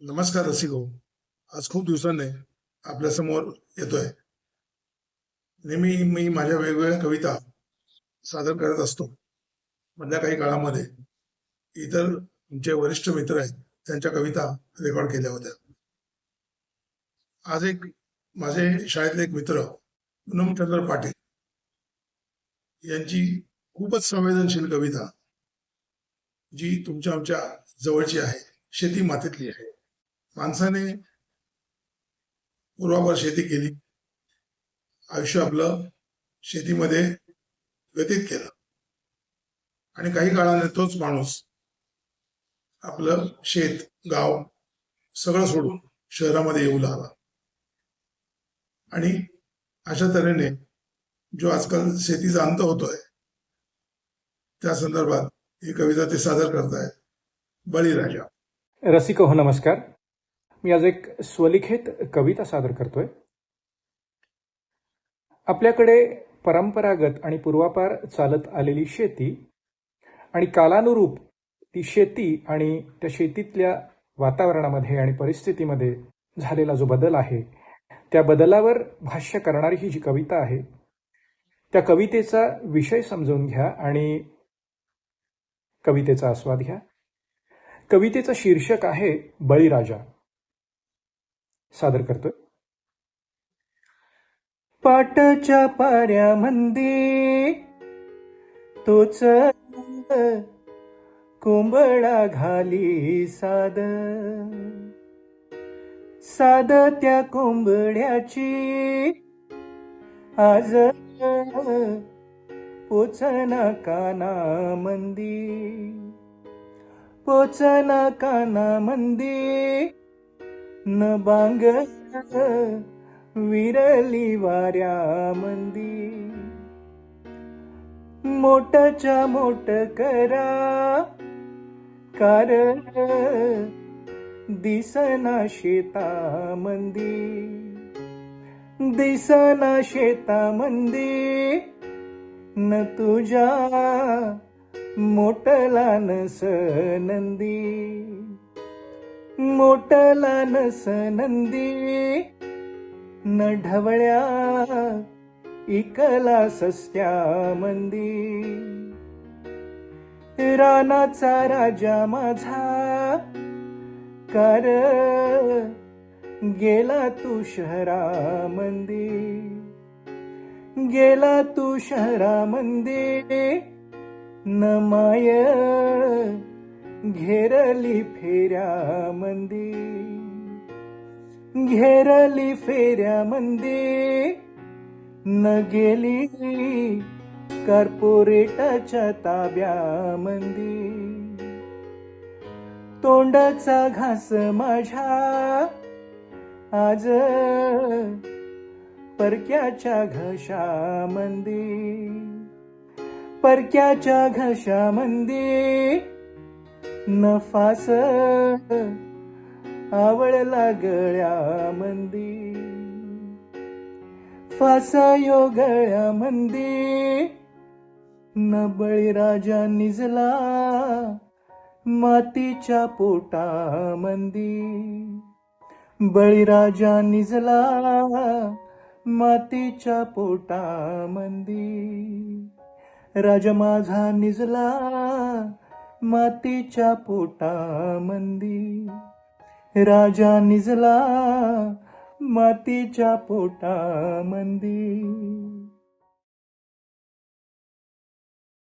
नमस्कार रसिको. आज खूप दिवसांनी आपल्यासमोर येतोय. नेहमी मी माझ्या वेगवेगळ्या कविता सादर करत असतो. मधल्या काही काळामध्ये इतर तुमचे वरिष्ठ मित्र आहेत त्यांच्या कविता रेकॉर्ड केल्या होत्या. आज एक माझे शाळेतले एक मित्र पूनमचंद्र पाटील यांची खूपच संवेदनशील कविता जी तुमच्या आमच्या जवळची आहे शेती मातीतली आहे. माणसाने पूर्वावर शेती केली. आयुष्य आपलं शेतीमध्ये व्यतीत केलं. आणि काही काळाने तोच माणूस आपलं शेत गाव सगळं सोडून शहरामध्ये येऊ लागला. आणि अशा तऱ्हेने जो आजकाल शेतीचा अंत होतोय त्या संदर्भात ही कविता ते सादर करतायत बळीराजा. रसिक हो नमस्कार. मी आज एक स्वलिखित कविता सादर करतोय. आपल्याकडे परंपरागत आणि पूर्वापार चालत आलेली शेती आणि कालानुरूप ती शेती आणि त्या शेतीतल्या वातावरणामध्ये आणि परिस्थितीमध्ये झालेला जो बदल आहे त्या बदलावर भाष्य करणारी ही जी कविता आहे त्या कवितेचा विषय समजून घ्या आणि कवितेचा आस्वाद घ्या. कवितेचं शीर्षक आहे बळीराजा. सादर करतोय. पाटाच्या पाऱ्यामध्ये तोच कोंबडा घाली साद. साद त्या कोंबड्याची आज पोचना काना मंदी. पोचना काना मंदी न बांग विरली वाऱ्या मंदी मोठच्या मोठ करा कारण दिसना शेता मंदी दिसना शेता मंदी न तुझ्या मोठला नस नंदी मोटला नस नंदी न ढवळ्या इकला सस्त्या मंदी रानाचा राजा माझा कार गेला तू शहरामंदी. गेला तू शहरामंदी न माय घेरली फेऱ्या मंदी घेरली फेऱ्या मंदी न गेली कार्पोरेटाच्या ताब्यामंदी तोंडाचा घास माझ्या आज परक्याच्या घशामंदी परक्याच्या घशामंदी नफास आवळला गळ्यामंदी फास यो गळ्यामंदी न बळीराजा निजला मातीच्या पोटा मंदी. बळीराजा निजला मातीच्या पोटा मंदी. राजा माझा निजला मातीच्या पोटामंदी. राजा निजला मातीच्या पोटामंदी.